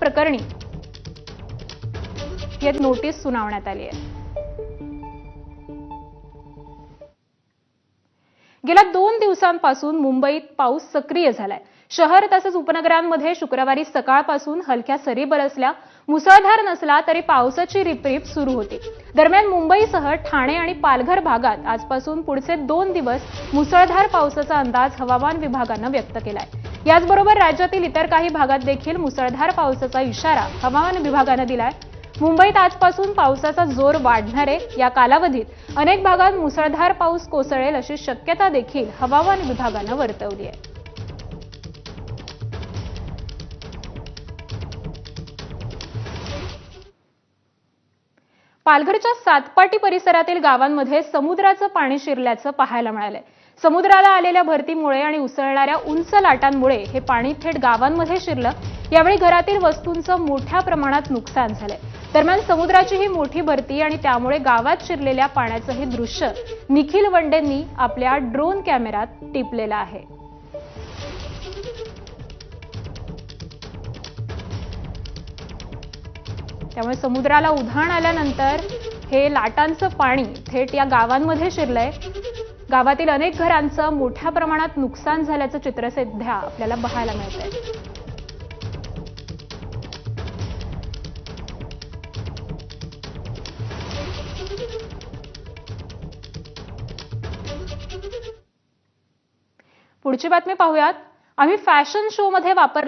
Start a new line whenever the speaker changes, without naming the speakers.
प्रकरणी यात नोटीस सुनावण्यात आली आहे. गेल्या दोन दिवसांपासून मुंबईत पाऊस सक्रिय झालाय. शहर तसंच उपनगरांमध्ये शुक्रवारी सकाळपासून हलक्या सरी बरसल्या. मुसळधार नसला तरी पावसाची रिपरिप सुरू होती. दरम्यान मुंबईसह ठाणे आणि पालघर भागात आजपासून पुढचे दोन दिवस मुसळधार पावसाचा अंदाज हवामान विभागानं व्यक्त केलाय. याचबरोबर राज्यातील इतर काही भागात देखील मुसळधार पावसाचा इशारा हवामान विभागानं दिलाय. मुंबईत आजपासून पावसाचा जोर वाढणार आहे या कालावधीत अनेक भागात मुसळधार पाऊस कोसळेल अशी शक्यता देखील हवामान विभागानं वर्तवली आहे. पालघरच्या सातपाटी परिसरातील गावांमध्ये समुद्राचं पाणी शिरल्याचं पाहायला मिळालंय. समुद्राला आलेल्या भरतीमुळे आणि उसळणाऱ्या उंच लाटांमुळे हे पाणी थेट गावांमध्ये शिरलं. यावेळी घरातील वस्तूंचं मोठ्या प्रमाणात नुकसान झालंय. दरम्यान समुद्राची ही मोठी भरती आणि त्यामुळे गावात शिरलेल्या पाण्याचं हे दृश्य निखिल वंडेंनी आपल्या ड्रोन कॅमेऱ्यात टिपलेलं आहे. त्यामुळे समुद्राला उधाण आल्यानंतर हे लाटांचं पाणी थेट या गावांमध्ये शिरलंय. गावातील अनेक घरांचं मोठ्या प्रमाणात नुकसान झाल्याचं चित्र सध्या आपल्याला पाहायला मिळतंय. पुढची बातमी पाहूयात. आम्ही फॅशन शो मध्ये वापरले